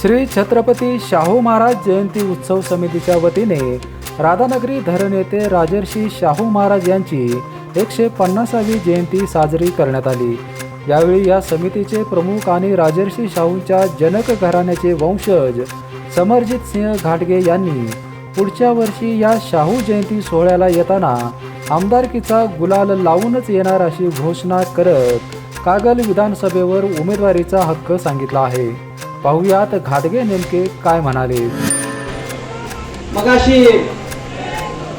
श्री छत्रपती शाहू महाराज जयंती उत्सव समितीच्या वतीने राधानगरी धरण येथे राजर्षी शाहू महाराज यांची एकशे पन्नासावी जयंती साजरी करण्यात आली. यावेळी या समितीचे प्रमुख आणि राजर्षी शाहूंच्या जनक घराण्याचे वंशज समरजित सिंह घाटगे यांनी पुढच्या वर्षी या शाहू जयंती सोहळ्याला येताना आमदारकीचा गुलाल लावूनच येणार अशी घोषणा करत कागल विधानसभेवर उमेदवारीचा हक्क सांगितला आहे. पाहुयात घाटगे नेमके काय म्हणाले. मगाशी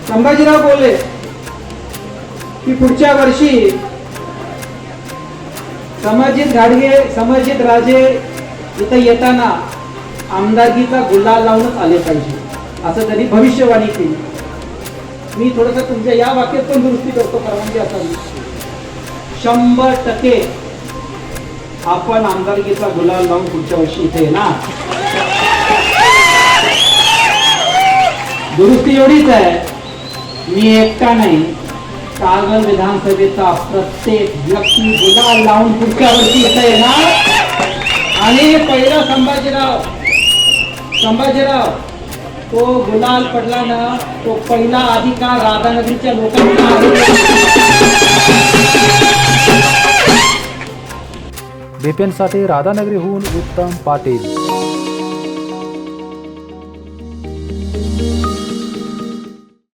संभाजीराव बोलले की पुढच्या वर्षी समाजित घाडगे समाजित राजे इथं येताना आमदारकीचा गुलाल लावूनच आले पाहिजे. असं त्यांनी भविष्यवाणी केली. मी थोडस तुमच्या या वाक्यात पण दुरुस्ती करतो परवानगी असावी. शंभर टक्के आपण आमदारकीचा गुलाल लावून पुढच्या वर्षी इथे येणार. दुरुस्ती एवढीच आहे. मी एकटा नाही. कागल विधानसभेचा प्रत्येक व्यक्ती गुलाल लावून पुढच्या वर्षी इथं येणार. आणि पहिला संभाजीराव संभाजीराव तो गुलाल पडला ना तो पहिला अधिकार राधानगरीच्या लोकांना बीपीएनसाठी राधानगरीहून उत्तम पाटील